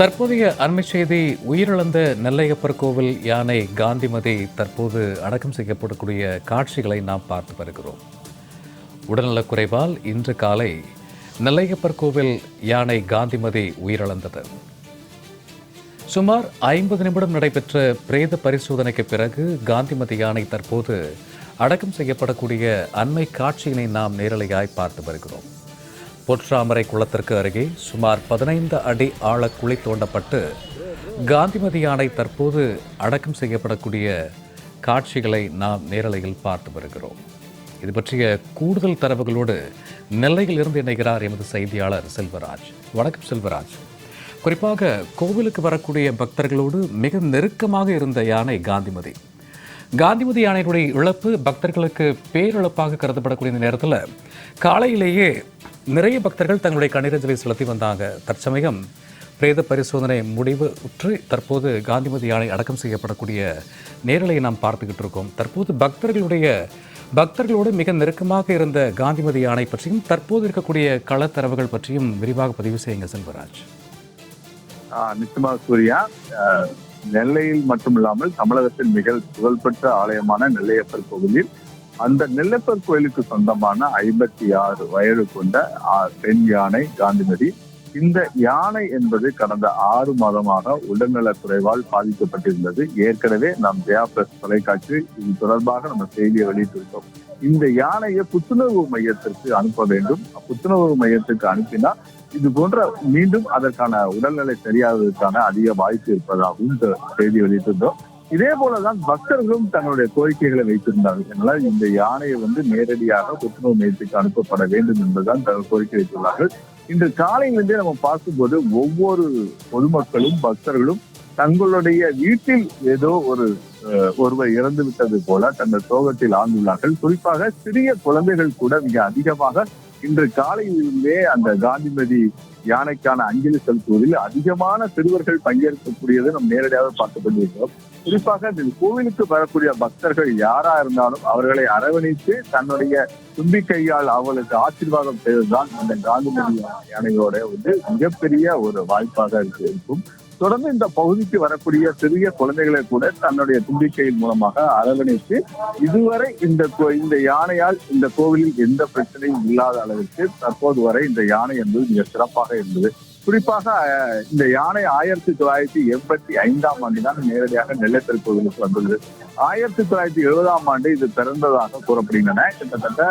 தற்போதைய அண்மை செய்தி உயிரிழந்த நெல்லையப்பர் கோவில் யானை காந்திமதி தற்போது அடக்கம் செய்யப்படக்கூடிய காட்சிகளை நாம் பார்த்து வருகிறோம். உடல்நலக் குறைவால் இன்று காலை நெல்லையப்பர் கோவில் யானை காந்திமதி உயிரிழந்தது. சுமார் ஐம்பது நிமிடம் நடைபெற்ற பிரேத பரிசோதனைக்கு பிறகு காந்திமதி யானை தற்போது அடக்கம் செய்யப்படக்கூடிய அண்மை காட்சியினை நாம் நேரலையாய் பார்த்து வருகிறோம். பொற்றாமரை குளத்திற்கு அருகே சுமார் பதினைந்து அடி ஆழ குழி தோண்டப்பட்டு காந்திமதி யானை தற்போது அடக்கம் செய்யப்படக்கூடிய காட்சிகளை நாம் நேரலையில் பார்த்து வருகிறோம். இது பற்றிய கூடுதல் தரவுகளோடு நெல்லையில் இருந்து இணைகிறார் எமது செய்தியாளர் செல்வராஜ். வணக்கம் செல்வராஜ். குறிப்பாக கோவிலுக்கு வரக்கூடிய பக்தர்களோடு மிக நெருக்கமாக இருந்த யானை காந்திமதி. காந்திமதி யானையினுடைய இழப்பு பக்தர்களுக்கு பேரிழப்பாக கருதப்படக்கூடிய இந்த நேரத்தில் காலையிலேயே நிறைய பக்தர்கள் தங்களுடைய கண்ணீரஞ்சலி செலுத்தி வந்தாங்க. தற்சமயம் பிரேத பரிசோதனை முடிவு உற்று தற்போது காந்திமதி யானை அடக்கம் செய்யப்படக்கூடிய நேரலையை நாம் பார்த்துக்கிட்டு இருக்கோம். தற்போது பக்தர்களுடைய பக்தர்களோடு மிக நெருக்கமாக இருந்த காந்திமதி யானை பற்றியும் தற்போது இருக்கக்கூடிய களத்தரவுகள் பற்றியும் விரிவாக பதிவு செய்யுங்க செல்வராஜ். ஆஹ் நிச்சயமா சூர்யா. நெல்லையில் மட்டுமில்லாமல் தமிழகத்தின் மிக புகழ்பெற்ற ஆலயமான நெல்லையப்பர் கோவிலில் அந்த நெல்லப்பர் கோயிலுக்கு சொந்தமான ஐம்பத்தி ஆறு வயது கொண்ட பெண் யானை காந்திமதி இந்த யானை என்பது கடந்த ஆறு மாதமாக உடல்நலக் குறைவால் பாதிக்கப்பட்டிருந்தது. ஏற்கனவே நாம் ஜெயா பிரஸ் தொலைக்காட்சி இது தொடர்பாக நம்ம செய்தியை வெளியிட்டிருக்கோம். இந்த யானையை புத்துணர்வு மையத்திற்கு அனுப்ப வேண்டும். புத்துணர்வு மையத்திற்கு அனுப்பினா இது போன்ற மீண்டும் அதற்கான உடல்நிலை சரியாவதற்கான அதிக வாய்ப்பு இருப்பதாகவும் இந்த செய்தி வெளியிட்டிருந்தோம். இதே போலதான் பக்தர்களும் தங்களுடைய கோரிக்கைகளை வைத்திருந்தார்கள். என்றால் இந்த யானையை வந்து நேரடியாக புற்றுநோய் மையத்துக்கு அனுப்பப்பட வேண்டும் என்பதுதான் தங்கள் கோரிக்கை வைத்துள்ளார்கள். இன்று காலையிலிருந்தே நம்ம பார்க்கும்போது ஒவ்வொரு பொதுமக்களும் பக்தர்களும் தங்களுடைய வீட்டில் ஏதோ ஒரு அஹ், ஒருவர் இறந்து விட்டது போல தங்கள் சோகத்தில் ஆழ்ந்துள்ளார்கள். குறிப்பாக சிறிய குழந்தைகள் கூட மிக அதிகமாக இன்று காலையிலிருந்தே அந்த காந்திமதி யானைக்கான அஞ்சலி செலுத்துவதில் அதிகமான சிறுவர்கள் பங்கேற்கக்கூடியதை நாம் நேரடியாக பார்த்து கொண்டிருக்கிறோம். குறிப்பாக இந்த கோவிலுக்கு வரக்கூடிய பக்தர்கள் யாரா இருந்தாலும் அவர்களை அரவணைத்து தன்னுடைய தும்பிக்கையால் அவர்களுக்கு ஆசீர்வாதம் செய்வதுதான் அந்த காந்திமதி யானையோட வந்து மிகப்பெரிய ஒரு வாய்ப்பாக இருக்கும் தொடர்ந்து இந்த பகுதிக்கு வரக்கூடிய சிறிய குழந்தைகளை கூட தன்னுடைய தும்பிக்கையின் மூலமாக அரவணைத்து இதுவரை இந்த கோ- இந்த யானையால் இந்த கோவிலில் எந்த பிரச்சனையும் இல்லாத அளவிற்கு தற்போது வரை இந்த யானை என்பது மிக சிறப்பாக இருந்தது. குறிப்பாக அஹ், இந்த யானை ஆயிரத்தி தொள்ளாயிரத்தி எண்பத்தி ஐந்தாம் ஆண்டு தான் நேரடியாக நெல்லைத்தர் கோவிலுக்கு வந்துள்ளது. ஆயிரத்தி தொள்ளாயிரத்தி எழுபதாம் ஆண்டு இது பிறந்ததாக கூறப்படுகின்றன. கிட்டத்தட்ட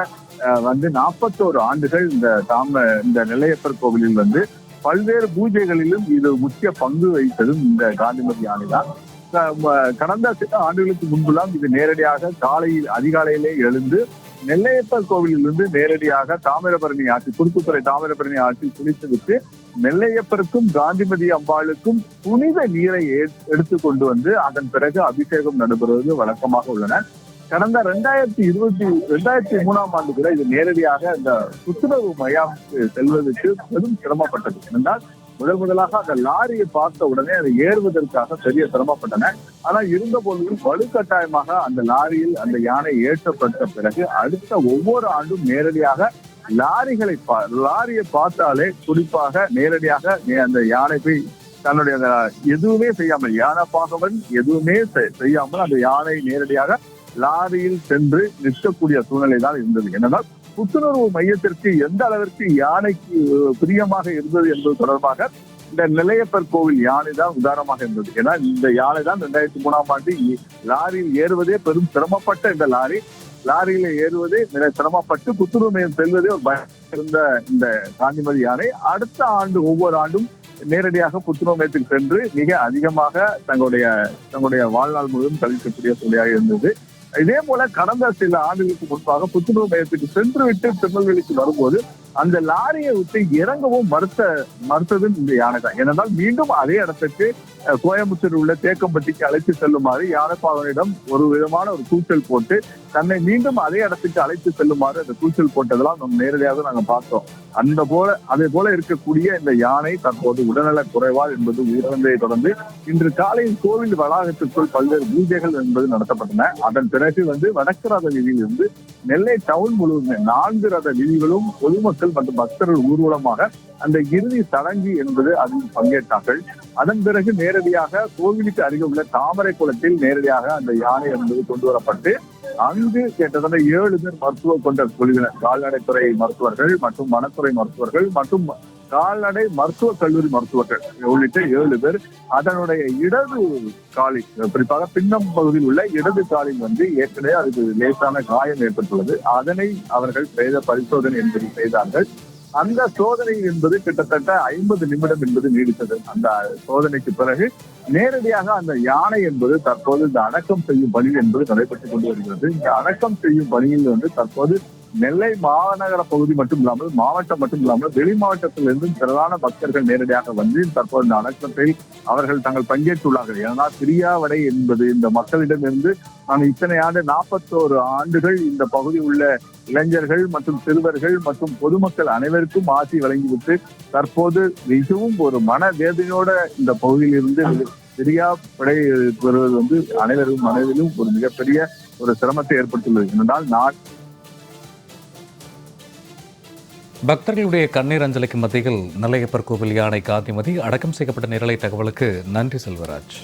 வந்து நாற்பத்தோரு ஆண்டுகள் இந்த தாம இந்த நெல்லையப்பர் கோவிலில் வந்து பல்வேறு பூஜைகளிலும் இது முக்கிய பங்கு வகித்ததும் இந்த காந்திமதி யானை தான் கடந்த சில ஆண்டுகளுக்கு முன்பெல்லாம் இது நேரடியாக காலையில் அதிகாலையிலே எழுந்து நெல்லையப்பர் கோவிலிலிருந்து நேரடியாக தாமிரபரணி ஆட்சி குறுக்குத்துறை தாமிரபரணி ஆட்சி குளித்துவிட்டு நெல்லையப்பருக்கும் காந்திமதி அம்பாளுக்கும் புனித நீரை எடுத்து கொண்டு வந்து அதன் பிறகு அபிஷேகம் நடைபெறுவது வழக்கமாக உள்ளன. கடந்த ரெண்டாயிரத்தி இருபத்தி ரெண்டாயிரத்தி மூணாம் ஆண்டு கூட இது நேரடியாக இந்த புத்துணர்வு மையம் செல்வதற்கு பெரும் சிரமப்பட்டது. என்றால் முதல் முதலாக அந்த லாரியை பார்த்த உடனே அதை ஏறுவதற்காக பெரிய சிரமப்பட்டன. ஆனா இருந்த போதிலும் வலுக்கட்டாயமாக அந்த லாரியில் அந்த யானை ஏற்றப்பட்ட பிறகு அடுத்த ஒவ்வொரு ஆண்டும் நேரடியாக லாரிகளை பா- லாரியை பார்த்தாலே குறிப்பாக நேரடியாக அந்த யானை போய் தன்னுடைய எதுவுமே செய்யாமல் யானை பாகவன் எதுவுமே செய்யாமல் அந்த யானை நேரடியாக லாரியில் சென்று நிற்கக்கூடிய சூழ்நிலை தான் இருந்தது. என்னென்னால் புத்துணர்வு மையத்திற்கு எந்த அளவிற்கு யானைக்கு பிரியமாக இருந்தது என்பது தொடர்பாக இந்த நிலையப்பர் கோவில் யானை தான் உதாரணமாக இருந்தது. ஏன்னா இந்த யானை தான் ரெண்டாயிரத்தி மூணாம் ஆண்டு லாரியில் ஏறுவதே பெரும் சிரமப்பட்ட இந்த லாரி. லாரியில ஏறுவதே மிக சிரமப்பட்டு புத்துணர்வு மையம் செல்வதே ஒரு பயம் இருந்த இந்த காந்திமதி யானை. அடுத்த ஆண்டு ஒவ்வொரு ஆண்டும் நேரடியாக புத்துணர்வு மையத்துக்கு சென்று மிக அதிகமாக தங்களுடைய தங்களுடைய வாழ்நாள் முழுவதும் கழிக்கக்கூடிய சூழ்நிலையாக இருந்தது. இதே போல கடந்த சில ஆண்டுகளுக்கு முன்பாக புத்துணர்வு மையத்துக்கு சென்று விட்டு திருநெல்வேலிக்கு வரும்போது அந்த லாரியை விட்டு இறங்கவும் மறுத்த மறுத்தது இந்த யானை தான் ஏனென்றால் மீண்டும் அதே இடத்துக்கு கோயம்புத்தூர் உள்ள தேக்கம்பட்டிக்கு அழைத்து செல்லுமாறு யானைப்பாகனிடம் ஒரு விதமான ஒரு கூச்சல் போட்டு தன்னை மீண்டும் அதே இடத்துக்கு அழைத்து செல்லுமாறு அந்த கூச்சல் போட்டதெல்லாம் நம்ம நேரடியாக நாங்க பார்த்தோம். அந்த போல அதே போல இருக்கக்கூடிய இந்த யானை தற்போது உடல்நல குறைவால் என்பது உயிரிழந்ததை தொடர்ந்து இன்று காலையில் கோவில் வளாகத்திற்குள் பல்வேறு பூஜைகள் என்பது நடத்தப்பட்டன. அதன் பிறகு வந்து வடக்கு ரத வீதியிலிருந்து நெல்லை டவுன் முழுவதுமே நான்கு ரத வீதிகளும் பொதுமக்கள் பொதுமக்கள் மற்றும் பக்தர்கள் ஊர்வலமாக அந்த இறுதி சடங்கு என்பது அதில் பங்கேற்றார்கள். அதன் பிறகு நேரடியாக கோவிலுக்கு அருகே உள்ள தாமரை குளத்தில் நேரடியாக அந்த யானை என்பது கொண்டு வரப்பட்டு அங்கு கிட்டத்தட்ட ஏழு பேர் மருத்துவ கொண்ட குழுவினர் கால்நடைத்துறை மருத்துவர்கள் மற்றும் வனத்துறை மருத்துவர்கள் மற்றும் கால்நடை மருத்துவக் கல்லூரி மருத்துவர்கள் உள்ளிட்ட ஏழு பேர் அதனுடைய இடது காலில் குறிப்பாக பின்னம் பகுதியில் உள்ள இடது காலில் வந்து ஏற்கனவே அதுக்கு லேசான காயம் ஏற்பட்டுள்ளது. அதனை அவர்கள் செய்த பரிசோதனை என்பதை செய்தார்கள். அந்த சோதனை என்பது கிட்டத்தட்ட ஐம்பது நிமிடம் என்பது நீடித்தது. அந்த சோதனைக்கு பிறகு நேரடியாக அந்த யானை என்பது தற்போது இந்த அடக்கம் செய்யும் பணி என்பது நடைபெற்றுக் கொண்டு வருகிறது. இந்த அடக்கம் செய்யும் பணியில் வந்து தற்போது நெல்லை மாநகர பகுதி மட்டும் இல்லாமல் மாவட்டம் மட்டும் இல்லாமல் வெளி மாவட்டத்திலிருந்து திரளான பக்தர்கள் நேரடியாக வந்து தற்போது இந்த அடக்கத்தில் அவர்கள் தங்கள் பங்கேற்றுள்ளார்கள். ஏன்னா திரியாவடை என்பது இந்த மக்களிடமிருந்து நான் இத்தனை ஆண்டு நாற்பத்தோரு ஆண்டுகள் இந்த பகுதி உள்ள இளைஞர்கள் மற்றும் சிறுவர்கள் மற்றும் பொதுமக்கள் அனைவருக்கும் ஆசி வழங்கிவிட்டு தற்போது மிகவும் ஒரு மன வேதனையோட இந்த பகுதியில் இருந்து படை பெறுவது வந்து அனைவரும் மனதிலும் ஒரு மிகப்பெரிய ஒரு சிரமத்தை ஏற்படுத்தியுள்ளது. என்றால் நான் பக்தர்களுடைய கண்ணீர் அஞ்சலிக்கு மத்தியில் நெல்லையப்பர் கோவில் யானை காந்திமதி அடக்கம் செய்யப்பட்ட நிரலை தகவலுக்கு நன்றி செல்வராஜ்.